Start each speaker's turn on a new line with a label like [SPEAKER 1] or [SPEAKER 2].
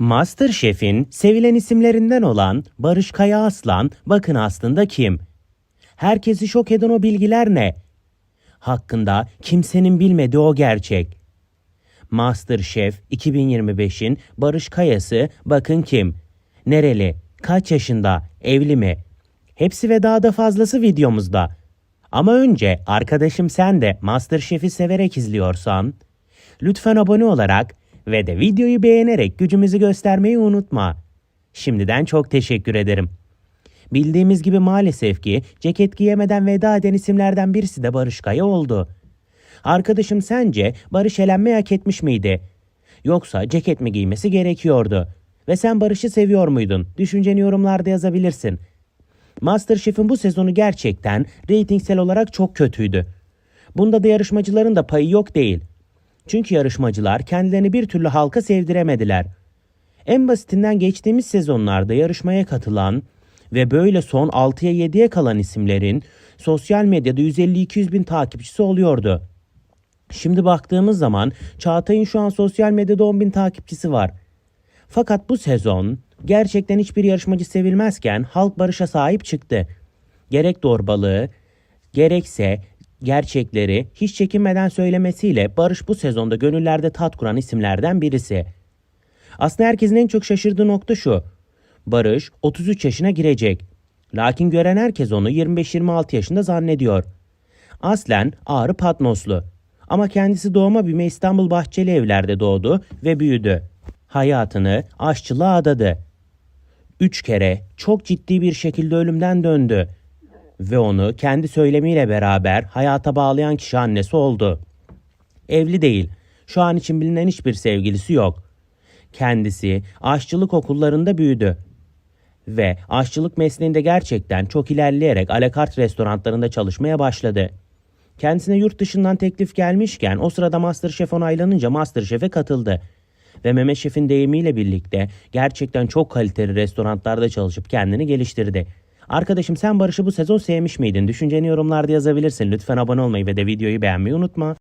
[SPEAKER 1] Masterchef'in sevilen isimlerinden olan Barış Kaya Aslan bakın aslında kim? Herkesi şok eden o bilgiler ne? Hakkında kimsenin bilmediği o gerçek. Masterchef 2025'in Barış Kayası bakın kim? Nereli? Kaç yaşında? Evli mi? Hepsi ve daha da fazlası videomuzda. Ama önce arkadaşım sen de Masterchef'i severek izliyorsan lütfen abone olarak ve de videoyu beğenerek gücümüzü göstermeyi unutma. Şimdiden çok teşekkür ederim. Bildiğimiz gibi maalesef ki ceket giyemeden veda eden isimlerden birisi de Barış Kaya oldu. Arkadaşım sence Barış elenmeyi hak etmiş miydi? Yoksa ceket mi giymesi gerekiyordu? Ve sen Barış'ı seviyor muydun? Düşünceni yorumlarda yazabilirsin. Masterchef'in bu sezonu gerçekten reytingsel olarak çok kötüydü. Bunda da yarışmacıların da payı yok değil. Çünkü yarışmacılar kendilerini bir türlü halka sevdiremediler. En basitinden geçtiğimiz sezonlarda yarışmaya katılan ve böyle son 6'ya 7'ye kalan isimlerin sosyal medyada 150-200 bin takipçisi oluyordu. Şimdi baktığımız zaman Çağatay'ın şu an sosyal medyada 10 bin takipçisi var. Fakat bu sezon gerçekten hiçbir yarışmacı sevilmezken halk barışa sahip çıktı. Gerek dorbalığı, gerekse gerçekleri hiç çekinmeden söylemesiyle Barış bu sezonda gönüllerde tat kuran isimlerden birisi. Aslında herkesin en çok şaşırdığı nokta şu. Barış 33 yaşına girecek. Lakin gören herkes onu 25-26 yaşında zannediyor. Aslen Ağrı Patnoslu. Ama kendisi doğma büyüme İstanbul Bahçeli Evler'de doğdu ve büyüdü. Hayatını aşçılığa adadı. Üç kere çok ciddi bir şekilde ölümden döndü. Ve onu kendi söylemiyle beraber hayata bağlayan kişi annesi oldu. Evli değil. Şu an için bilinen hiçbir sevgilisi yok. Kendisi aşçılık okullarında büyüdü. Ve aşçılık mesleğinde gerçekten çok ilerleyerek alakart restoranlarında çalışmaya başladı. Kendisine yurt dışından teklif gelmişken o sırada Masterchef onaylanınca Masterchef'e katıldı. Ve Mehmet Şef'in deyimiyle birlikte gerçekten çok kaliteli restoranlarda çalışıp kendini geliştirdi. Arkadaşım sen Barış'ı bu sezon sevmiş miydin? Düşünceni yorumlarda yazabilirsin. Lütfen abone olmayı ve de videoyu beğenmeyi unutma.